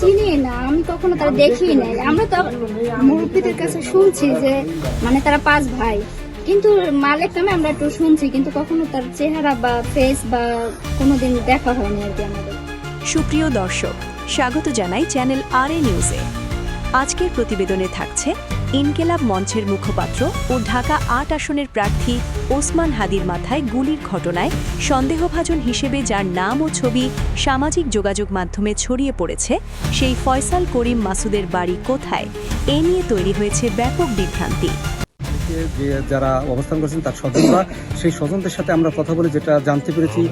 চিনি না, আমি কখনো তারা দেখি নাই। আমরা তো মুরব্বীদের কাছে শুনছি যে মানে তারা পাঁচ ভাই। কিন্তু মালিক নামে আমরা একটু শুনছি, কিন্তু কখনো তার চেহারা বা ফেস বা কোনোদিন দেখা হয়নি আর কি আমাদের। সুপ্রিয় দর্শক, স্বাগত জানাই চ্যানেল আর এ নিউজে। আজকের প্রতিবেদনে থাকছে ইনকেলাব মঞ্চের মুখপাত্র ও ঢাকা আট আসনের প্রার্থী ওসমান হাদির মাথায় গুলির ঘটনায় সন্দেহভাজন হিসেবে যার নাম ও ছবি সামাজিক যোগাযোগ মাধ্যমে ছড়িয়ে পড়েছে, সেই ফয়সাল করিম মাসুদের বাড়ি কোথায়? এ নিয়ে তৈরি হয়েছে ব্যাপক বিভ্রান্তি। যে যারা অবস্থান করছেন, তার স্বজনরা, সেই স্বজনদের সাথে আমরা কথা বলে যেটা জানতে পেরেছি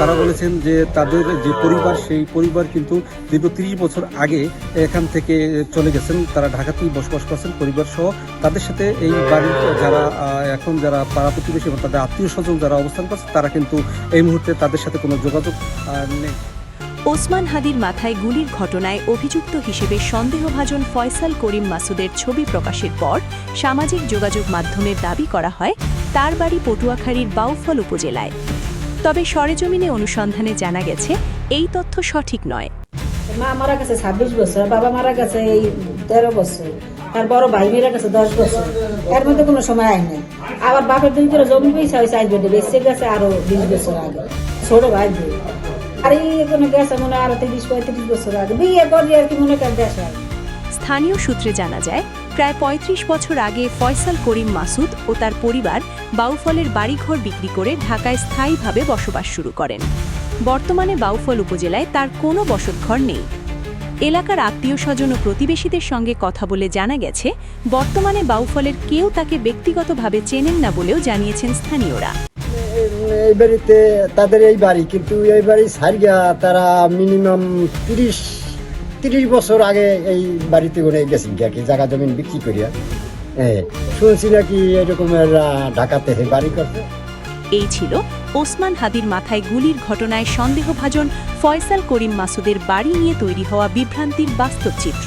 তারা বলেছেন যে তাদের যে পরিবার, সেই পরিবার কিন্তু দীর্ঘ তিরিশ বছর আগে এখান থেকে চলে গেছেন। তারা ঢাকাতেই বসবাস করছেন পরিবার সহ তাদের সাথে এই বাড়ির যারা এখন যারা পাড়া প্রতিবেশী এবং তাদের আত্মীয় স্বজন যারা অবস্থান করছে, তারা কিন্তু এই মুহূর্তে তাদের সাথে কোনো যোগাযোগ নেই। ওসমান হাদির মাথায় গুলির ঘটনায় অভিযুক্ত হিসেবে সন্দেহভাজন ফয়সাল করিম মাসুদের ছবি প্রকাশের পর সামাজিক যোগাযোগ মাধ্যমে দাবি করা হয়, তার বাড়ি পটুয়াখালীর বাউফল উপজেলায়। তবে সরেজমিনে অনুসন্ধানে জানা গেছে, এই তথ্য সঠিক নয়। মা মারা গেছে ছাব্বিশ বছর, বাবা মারা গেছে এই তেরো বছর, তার বড় ভাই গেছে দশ বছর। এর মধ্যে কোনো সময় নাই। আবার বাপের করে জমি হয়েছে, আজ বেঁচে গেছে আরও বিশ বছর আগে। ছোট ভাই স্থানীয় সূত্রে জানা যায়, প্রায় ৩৫ বছর আগে ফয়সাল করিম মাসুদ ও তার পরিবার বাউফলের বাড়িঘর বিক্রি করে ঢাকায় স্থায়ীভাবে বসবাস শুরু করেন। বর্তমানে বাউফল উপজেলায় তার কোনো বসতঘর নেই। এলাকার আত্মীয় স্বজন ও প্রতিবেশীদের সঙ্গে কথা বলে জানা গেছে, বর্তমানে বাউফলের কেউ তাকে ব্যক্তিগতভাবে চেনেন না বলেও জানিয়েছেন স্থানীয়রা। এই বাড়িতে তাদের এই বাড়ি, কিন্তু এই বাড়ি সারিয়া তারা মিনিমাম তিরিশ তিরিশ বছর আগে এই বাড়িতে করে গেছি আর কি জায়গা জমিন বিক্রি করিয়া। হ্যাঁ শুনছি নাকি এরকমের ঢাকাতে বাড়ি করছে। এই ছিল ওসমান হাদির মাথায় গুলির ঘটনায় সন্দেহভাজন ফয়সাল করিম মাসুদের বাড়ি নিয়ে তৈরি হওয়া বিভ্রান্তির বাস্তব চিত্র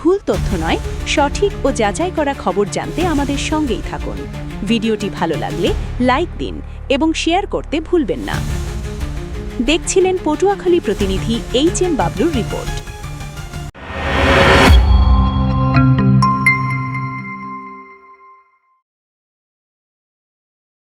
ভুল তথ্য নয়, সঠিক ও যাচাই করা খবর জানতে আমাদের সঙ্গেই থাকুন। ভিডিওটি ভালো লাগলে লাইক দিন এবং শেয়ার করতে ভুলবেন না। দেখছিলেন পটুয়াখালী প্রতিনিধি এইচ এম বাবলুর রিপোর্ট।